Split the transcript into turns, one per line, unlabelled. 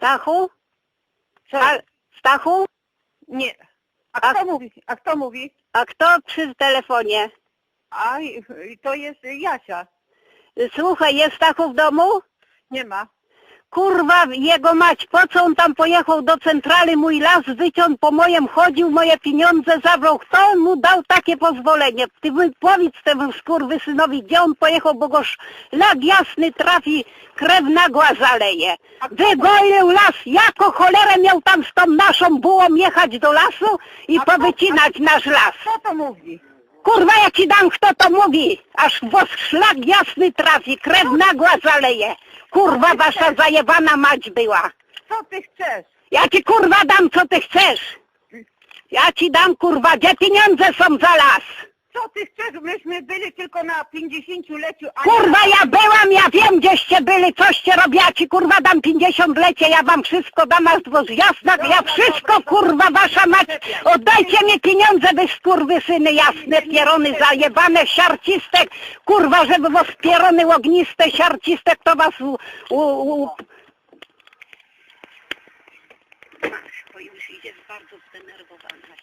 Stachu? A, Stachu?
Nie. A
A-
kto mówi? A kto mówi?
A kto przy telefonie?
A to jest Jasia.
Słuchaj, jest Stachu w domu?
Nie ma.
Kurwa, jego mać, po co on tam pojechał do centrali, mój las wyciął, po mojem chodził, moje pieniądze zabrał. Kto mu dał takie pozwolenie? Ty wy- powiedz temu skurwysynowi, gdzie on pojechał, bo go szlak jasny trafi, krew nagła zaleje. Wygolił las, jako cholerę miał tam z tą naszą bułą jechać do lasu i powycinać nasz las.
Kto to mówi?
Kurwa, ja ci dam, kto to mówi, aż w szlak jasny trafi, krew nagła zaleje. Kurwa, wasza zajebana mać była.
Co ty chcesz?
Ja ci kurwa dam, co ty chcesz. Ja ci dam, kurwa, gdzie pieniądze są za las.
Co ty chcesz? Myśmy byli tylko na 50-leciu. a
Kurwa, ja byłam, ja wiem, gdzieście byli, coście robię, ja ci kurwa dam 50 lecie, ja wam wszystko dam, aż dwóch jasna, ja wszystko, kurwa, wasza mać, oddajcie mi pieniądze, wy skurwysyny jasne, pierony zajebane, siarcistek, kurwa, żeby was pierony ogniste, siarcistek, to was u, u, u... Bo już idzie bardzo zdenerwowana.